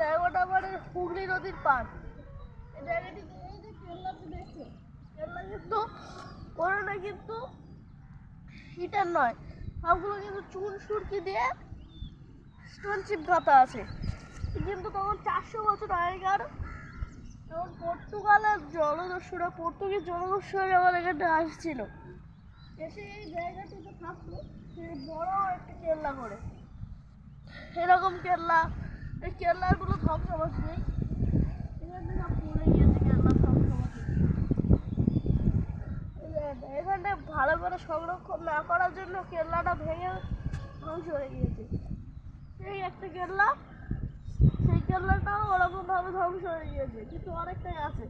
ডায়মন্ডাবারের হুগলি নদীর পার এই জায়গাটি এই যে কেল্লা কিন্তু কোনোটা কিন্তু হিটার নয়। সবগুলো কিন্তু চুন সুরকি দিয়ে স্টোন চিপ গাঁথা আছে। কিন্তু তখন চারশো বছর আগেকার তখন পর্তুগালের জলদস্যুরা, পর্তুগিজ জলদস্যুরা আমাদের এখানে আসছিল। এসে এই জায়গাটিতে থাকতো সে বড় একটা কেল্লা করে। এরকম কেল্লা এই কেল্লাগুলো ধ্বংসাবাস নেই। এখান থেকে সব পড়ে গিয়েছে কেল্লা ধ্বংসাবাস এখানে ভালো করে সংরক্ষণ না করার জন্য কেল্লাটা ভেঙে ধ্বংস হয়ে গিয়েছে। সেই একটা কেল্লা, সেই কেল্লাটাও ওরকমভাবে ধ্বংস হয়ে গিয়েছে, কিন্তু অনেকটাই আছে।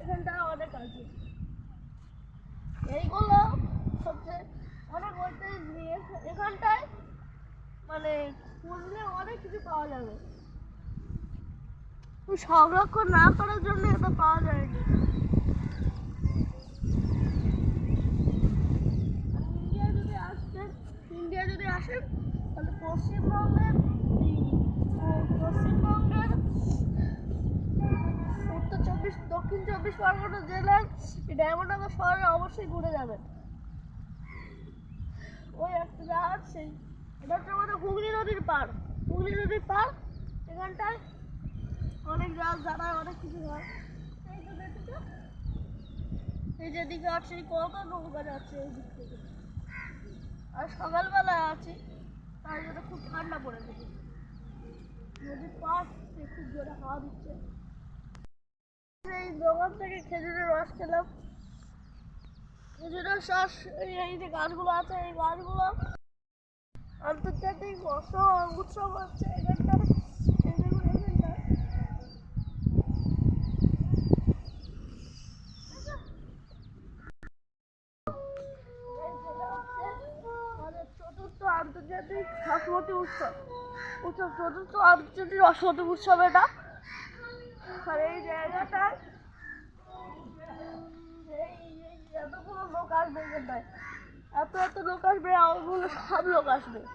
এখানটা অনেক আছে। এইগুলো হচ্ছে অনেক ঐতিহাসিক জিনিস এখানটায় মানে খুঁজলে অনেক কিছু পাওয়া যাবে। সংরক্ষণ না করার জন্য এটা পাওয়া যায়নি। ইন্ডিয়া যদি আসতেন ইন্ডিয়া যদি আসেন তাহলে পশ্চিমবঙ্গের পশ্চিমবঙ্গের উত্তর চব্বিশ, দক্ষিণ চব্বিশ পরগনা জেলার ডায়মন্ডনগর শহরে অবশ্যই ঘুরে যাবেন ওই একটা জাহাজ সেই এটা হচ্ছে আমাদের হুগলি নদীর পার হুগলি নদীর পার এখানটায় অনেক জাহাজ দাঁড়ায় অনেক কিছু হয়। এই যেদিকে আছে কত নৌকা যাচ্ছে এই দিক থেকে। আর সকালবেলা আছি তাই জন্য খুব ঠান্ডা পড়ে গেছে। নদীর পাশ খুব জোরে হাওয়া দিচ্ছে। এই দোকান থেকে খেজুরের রস খেলাম। খেজুরের এই এই যে গাছগুলো আছে, এই গাছগুলো আন্তর্জাতিক মৎস্য উৎসব হচ্ছে আন্তর্জাতিক হাসমতি উৎসব। উৎসব চতুর্থ আন্তর্জাতিক রসমতি উৎসব এটা। আর এই এই এতগুলো লোক আসবে এত এত লোক আসবে ওগুলো সব লোক আসবে এই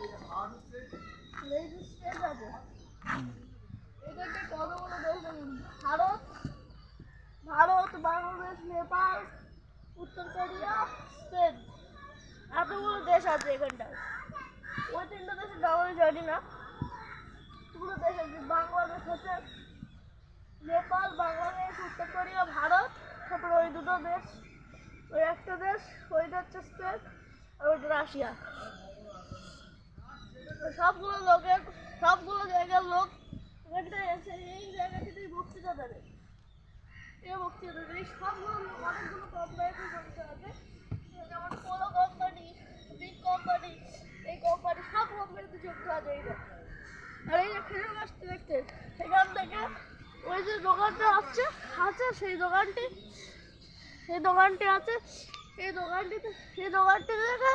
যে stage আছে এখানটায় কতগুলো দেশ দেখুন ভারত ভারত বাংলাদেশ, নেপাল উত্তর কোরিয়া স্পেন এতগুলো দেশ আছে এখানটায় ওই তিনটা দেশের আমি জানি না এতগুলো দেশ আছে বাংলাদেশ হচ্ছে নেপাল বাংলাদেশ উত্তর কোরিয়া, ভারত, তারপরে ওই দুটো দেশ, ওই একটা দেশ, ওইটা হচ্ছে স্পেন, আর ওইটা রাশিয়া। সবগুলো লোকের, সবগুলো জায়গার লোক এখানটায় এসে এই জায়গাটিতেই বক্তৃতা দেবে। এই বক্তৃতা দেবে। সবগুলো অনেকগুলো কোম্পানিতে জড়িত আছে যেমন পোলো কোম্পানি বিগ কোম্পানি এই কোম্পানি সব কোম্পানিতে যুক্ত আছে এইটা আর এই যে খেজুর গাছটি দেখতে, এখান থেকে ওই যে দোকানটা আছে আছে সেই দোকানটি। সেই দোকানটি আছে। এই দোকানটিতে সেই দোকানটি থেকে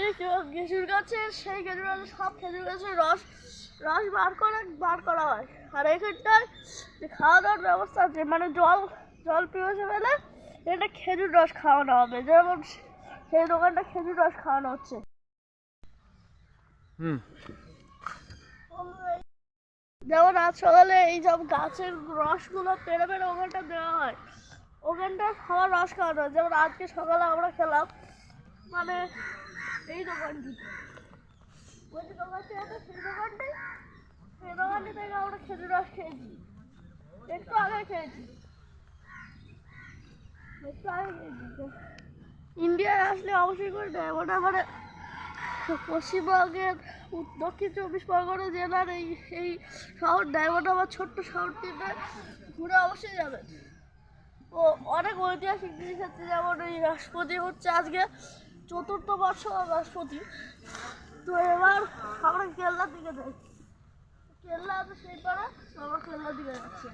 এই খেজুর গাছের সেই খেজুর গাছের সব খেজুর গাছের রস রস বার করে বার করা হয়। আর এখানটায় যে খাওয়া দাওয়ার ব্যবস্থা আছে মানে জল জল পিওসে পেলে এটা খেজুর রস খাওয়ানো হবে। যেমন সেই দোকানটা খেজুর রস খাওয়ানো হচ্ছে। হুম। যেমন আজ সকালে এই সব গাছের রসগুলো পেরে পেরে ওখানটা দেওয়া হয়। ওখানটা খাওয়ার রস খাওয়ানো যেমন আজকে সকালে আমরা খেলাম মানে এই দোকানটি। থেকে আমরা খেয়েছি। একটু আগে খেয়েছি। একটু আগে খেয়েছি। ইন্ডিয়ায় আসলে অবশ্যই করে দেয়, ওটা মানে পশ্চিমবঙ্গের দক্ষিণ চব্বিশ পরগনা জেলার এই এই শহর ডায়মন্ড আমার ছোট্ট শহরটিতে ঘুরে অবশ্যই যাবেন। ও, অনেক ঐতিহাসিক জিনিস আছে, যেমন এই রাষ্ট্রপতি হচ্ছে আজকে চতুর্থ বর্ষ রাষ্ট্রপতি। তো এবার আমরা কেল্লার দিকে যাই। কেল্লা আছে সেই পাড়া আমরা কেল্লার দিকে যাচ্ছি